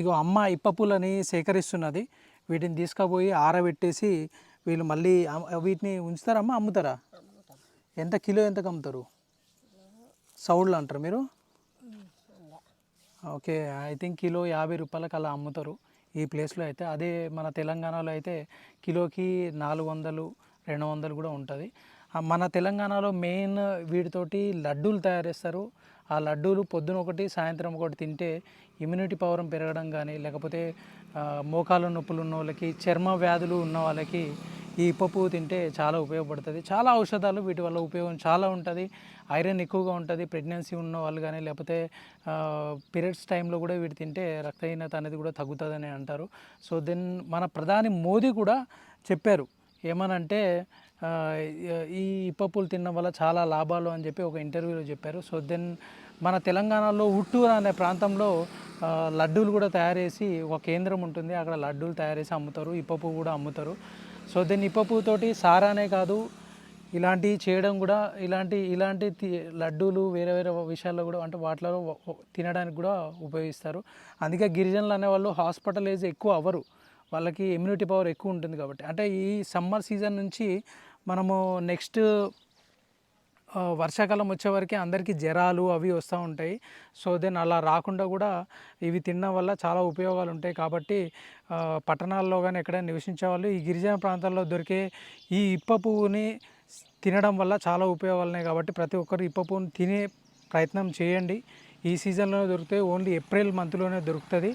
ఇగో అమ్మ ఇప్ప పూలని సేకరిస్తున్నది. వీటిని తీసుకుపోయి ఆరబెట్టేసి వీళ్ళు మళ్ళీ వీటిని ఉంచుతారమ్మా అమ్ముతారా? ఎంత కిలో ఎంతకు అమ్ముతారు? సౌళ్ళు అంటారు మీరు? ఓకే ఐ థింక్ కిలో యాభై రూపాయలకు అలా అమ్ముతారు. ఈ ప్లేస్లో అయితే అదే మన తెలంగాణలో అయితే కిలోకి నాలుగు వందలు రెండు వందలు కూడా ఉంటుంది. మన తెలంగాణలో మెయిన్ వీటితోటి లడ్డూలు తయారు చేస్తారు ఆ లడ్డూలు పొద్దున ఒకటి సాయంత్రం ఒకటి తింటే ఇమ్యూనిటీ పవర్ పెరగడం కానీ లేకపోతే మోకాలు నొప్పులు ఉన్న వాళ్ళకి చర్మ వ్యాధులు ఉన్న వాళ్ళకి ఈ ఇప్ప పువ్వు తింటే చాలా ఉపయోగపడుతుంది. చాలా ఔషధాలు వీటి వల్ల ఉపయోగం చాలా ఉంటుంది. ఐరన్ ఎక్కువగా ఉంటుంది. ప్రెగ్నెన్సీ ఉన్న వాళ్ళు కానీ లేకపోతే పీరియడ్స్ టైంలో కూడా వీటి తింటే రక్తహీనత అనేది కూడా తగ్గుతుందని అంటారు. సో దెన్ మన ప్రధాని మోదీ కూడా చెప్పారు. ఏమనంటే ఈ ఇప్పప్పులు తినడం వల్ల చాలా లాభాలు అని చెప్పి ఒక ఇంటర్వ్యూలో చెప్పారు. సో దెన్ మన తెలంగాణలో ఉట్టూరు అనే ప్రాంతంలో లడ్డూలు కూడా తయారు చేసి ఒక కేంద్రం ఉంటుంది. అక్కడ లడ్డూలు తయారు చేసి అమ్ముతారు ఇప్పపు కూడా అమ్ముతారు. సో దెన్ ఇప్పపుతోటి సారానే కాదు ఇలాంటివి చేయడం కూడా ఇలాంటి ఇలాంటి లడ్డూలు వేరే వేరే విషయాల్లో కూడా అంటే వాటిలో తినడానికి కూడా ఉపయోగిస్తారు. అందుకే గిరిజనులు అనేవాళ్ళు హాస్పిటల్ ఏజ్ ఎక్కువ అవ్వరు. వాళ్ళకి ఇమ్యూనిటీ పవర్ ఎక్కువ ఉంటుంది కాబట్టి. అంటే ఈ సమ్మర్ సీజన్ నుంచి మనము నెక్స్ట్ వర్షాకాలం వచ్చేవరకు అందరికీ జ్వరాలు అవి వస్తూ ఉంటాయి. సో దెన్ అలా రాకుండా కూడా ఇవి తినడం వల్ల చాలా ఉపయోగాలు ఉంటాయి. కాబట్టి పట్టణాల్లో కానీ ఎక్కడైనా నివసించే వాళ్ళు ఈ గిరిజన ప్రాంతాల్లో దొరికే ఈ ఇప్ప పువ్వుని తినడం వల్ల చాలా ఉపయోగాలు ఉన్నాయి కాబట్టి ప్రతి ఒక్కరు ఇప్ప పువ్వుని తినే ప్రయత్నం చేయండి. ఈ సీజన్లోనే దొరుకుతాయి. ఓన్లీ ఏప్రిల్ మంత్లోనే దొరుకుతుంది.